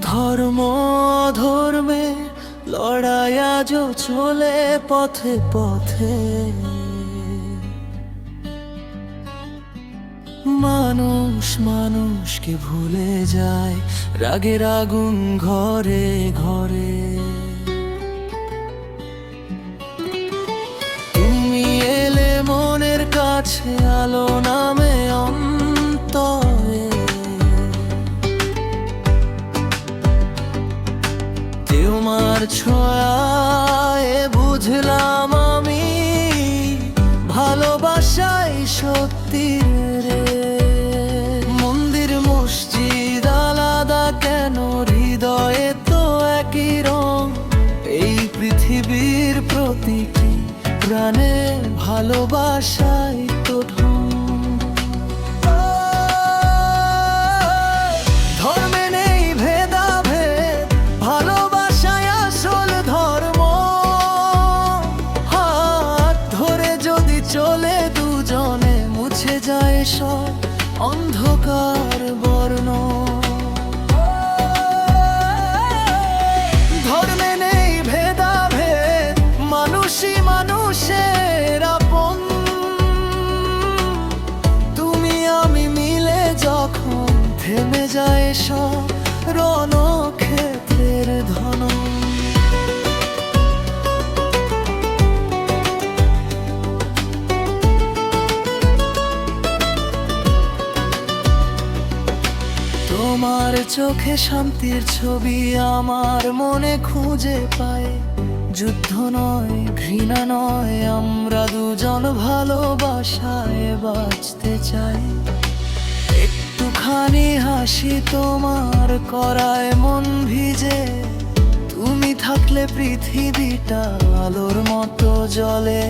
ধর্ম ধর্মে লড়াই আজও চলে পথে পথে। মানুষ মানুষকে ভুলে যায় রাগের আগুন ঘরে ঘরে। তুমি এলে মনের কাছে আলো নামে তোমার ছোঁয়ায় বুঝলাম আমি ভালোবাসাই সত্যি রে। মন্দির, মসজিদ আলাদা কেন? হৃদয়ে তো একই রং। এই পৃথিবীর প্রতিটি প্রাণে ভালোবাসাই যায় সব রণক্ষেত্রের ধন। তোমার চোখে শান্তির ছবি আমার মনে খুঁজে পায়। যুদ্ধ নয়, ঘৃণা নয়, আমরা দুজন ভালোবাসায় বাঁচতে চাই। একটুখানি হাসি তোমার করায় মন ভিজে। তুমি থাকলে পৃথিবীটা আলোর মতো জলে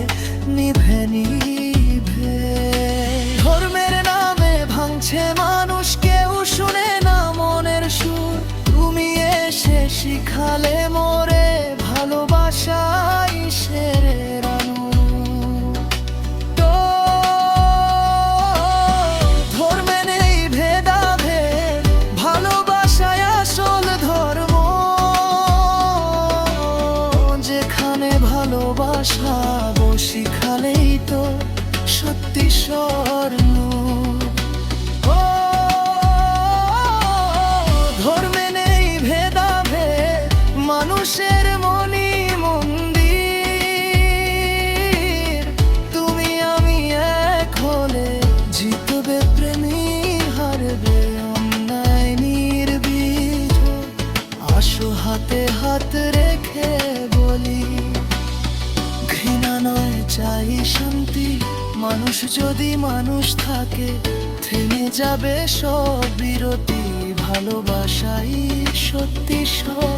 নিভে নিভে। ধর্মের ভালোবাসা শিখালেই তো সত্যি স্বর্ণ। ও, ধর্মে নেই ভেদাভেদ মানুষের মনি মন্দির। তুমি আমি এক হলে জিতবে প্রেমী, হারবে অন্যায় নির্বিধ আসো হাতে হাত রেখে বলি ঘৃণা নয়, চাই শান্তি। মানুষ যদি মানুষ থাকে, থেমে যাবে সব বিরতি। ভালোবাসাই সত্যি সত্যি